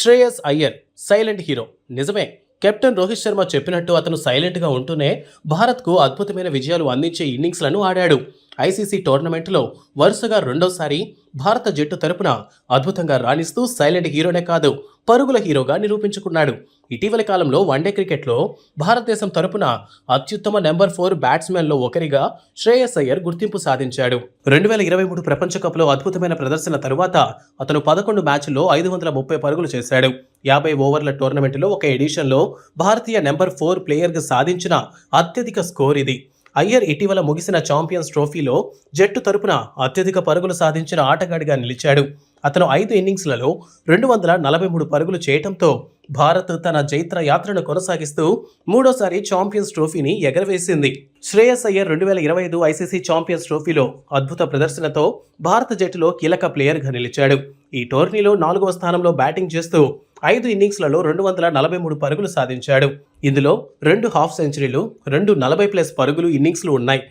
Shreyas Iyer silent hero. నిజమే captain Rohit Sharma చెప్పినట్టు అతను సైలెంట్గా ఉంటూనే భారత్కు అద్భుతమైన విజయాలు అందించే ఇన్నింగ్స్లను ఆడాడు. ఐసీసీ టోర్నమెంట్లో వరుసగా రెండోసారి భారత జట్టు తరపున అద్భుతంగా రాణిస్తూ సైలెంట్ హీరోనే కాదు పరుగుల హీరోగా నిరూపించుకున్నాడు. ఇటీవలి కాలంలో వన్డే క్రికెట్లో భారతదేశం తరపున అత్యుత్తమ నెంబర్ ఫోర్ బ్యాట్స్మెన్లో ఒకరిగా శ్రేయస్ అయ్యర్ గుర్తింపు సాధించాడు. రెండు వేల ఇరవై మూడు ప్రపంచ కప్లో అద్భుతమైన ప్రదర్శన తరువాత అతను పదకొండు మ్యాచ్ల్లో ఐదు వందల ముప్పై పరుగులు చేశాడు. యాభై ఓవర్ల టోర్నమెంట్లో ఒక ఎడిషన్లో భారతీయ నెంబర్ ఫోర్ ప్లేయర్గా సాధించిన అత్యధిక స్కోర్ ఇది. అయ్యర్ ఇటీవల ముగిసిన ఛాంపియన్స్ ట్రోఫీలో జట్టు తరపున అత్యధిక పరుగులు సాధించిన ఆటగాడిగా నిలిచాడు. అతను ఐదు ఇన్నింగ్స్లలో రెండు వందల నలభై మూడు పరుగులు చేయటంతో భారత్ తన జైత్ర యాత్రను కొనసాగిస్తూ మూడోసారి ఛాంపియన్స్ ట్రోఫీని ఎగరవేసింది. శ్రేయస్ అయ్యర్ రెండు వేల ఇరవై ఐదు ఐసీసీ ఛాంపియన్స్ ట్రోఫీలో అద్భుత ప్రదర్శనతో భారత జట్టులో కీలక ప్లేయర్గా నిలిచాడు. ఈ టోర్నీలో నాలుగవ స్థానంలో బ్యాటింగ్ చేస్తూ ఐదు ఇన్నింగ్స్లలో రెండు వందల నలభై మూడు పరుగులు సాధించాడు. ఇందులో రెండు హాఫ్ సెంచరీలు రెండు నలభై ప్లస్ పరుగులు ఇన్నింగ్స్లు ఉన్నాయి.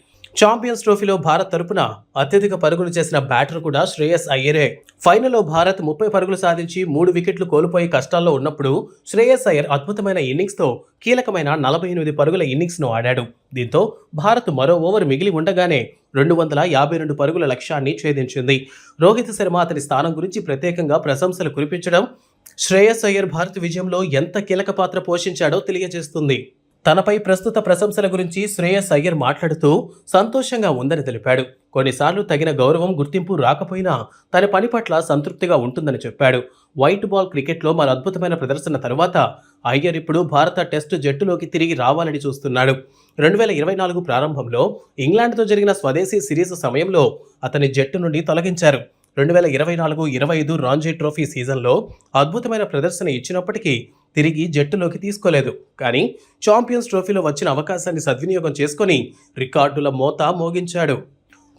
ఛాంపియన్స్ ట్రోఫీలో భారత్ తరపున అత్యధిక పరుగులు చేసిన బ్యాటర్ కూడా శ్రేయస్ అయ్యరే. ఫైనల్లో భారత్ ముప్పై పరుగులు సాధించి మూడు వికెట్లు కోల్పోయి కష్టాల్లో ఉన్నప్పుడు శ్రేయస్ అయ్యర్ అద్భుతమైన ఇన్నింగ్స్తో కీలకమైన నలభై ఎనిమిది పరుగుల ఇన్నింగ్స్ను ఆడాడు. దీంతో భారత్ మరో ఓవర్ మిగిలి ఉండగానే రెండు వందల యాభై రెండు పరుగుల లక్ష్యాన్ని ఛేదించింది. రోహిత్ శర్మ అతని స్థానం గురించి ప్రత్యేకంగా ప్రశంసలు కురిపించడం శ్రేయస్ అయ్యర్ భారత్ విజయంలో ఎంత కీలక పాత్ర పోషించాడో తెలియజేస్తుంది. తనపై ప్రస్తుత ప్రశంసల గురించి శ్రేయస్ అయ్యర్ మాట్లాడుతూ సంతోషంగా ఉందని తెలిపాడు. కొన్నిసార్లు తగిన గౌరవం గుర్తింపు రాకపోయినా తన పని పట్ల సంతృప్తిగా ఉంటుందని చెప్పాడు. వైట్ బాల్ క్రికెట్లో మన అద్భుతమైన ప్రదర్శన తర్వాత అయ్యర్ ఇప్పుడు భారత టెస్టు జట్టులోకి తిరిగి రావాలని చూస్తున్నాడు. రెండు వేల ఇరవై నాలుగు ప్రారంభంలో ఇంగ్లాండ్తో జరిగిన స్వదేశీ సిరీస్ సమయంలో అతని జట్టు నుండి తొలగించారు. రెండు వేల ఇరవై నాలుగు ఇరవై ఐదు రాంజీ ట్రోఫీ సీజన్లో అద్భుతమైన ప్రదర్శన ఇచ్చినప్పటికీ తిరిగి జట్టులోకి తీసుకోలేదు. కానీ ఛాంపియన్స్ ట్రోఫీలో వచ్చిన అవకాశాన్ని సద్వినియోగం చేసుకొని రికార్డుల మోత మోగించాడు.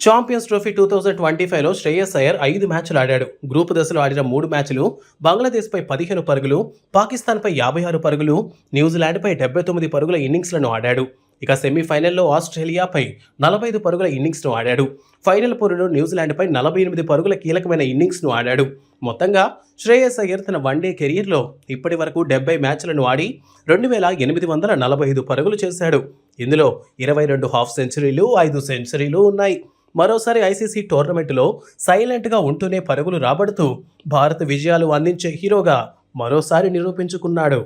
Champions trophy two thousand twenty ఫైవ్లో శ్రేయస్ అయ్యర్ ఐదు మ్యాచ్లు ఆడాడు. గ్రూప్ దశలో ఆడిన మూడు మ్యాచ్లు బంగ్లాదేశ్పై పదిహేను పరుగులు పాకిస్తాన్పై యాభై ఆరు పరుగులు న్యూజిలాండ్పై డెబ్బై తొమ్మిది పరుగుల ఇన్నింగ్స్లను ఆడాడు. ఇక సెమీఫైనల్లో ఆస్ట్రేలియాపై నలభై ఐదు పరుగుల ఇన్నింగ్స్ను ఆడాడు. ఫైనల్ పోరులో న్యూజిలాండ్పై నలభై ఎనిమిది పరుగుల కీలకమైన ఇన్నింగ్స్ను ఆడాడు. మొత్తంగా శ్రేయస్ అయ్యర్ తన వన్డే కెరియర్లో ఇప్పటి వరకు డెబ్బై మ్యాచ్లను ఆడి రెండు వేల ఎనిమిది వందల నలభై ఐదు పరుగులు చేశాడు. ఇందులో ఇరవై రెండు హాఫ్ సెంచరీలు ఐదు సెంచరీలు ఉన్నాయి. మరోసారి ఐసీసీ టోర్నమెంటులో సైలెంట్గా ఉంటూనే పరుగులు రాబడుతూ భారత విజయాలు అందించే హీరోగా మరోసారి నిరూపించుకున్నాడు.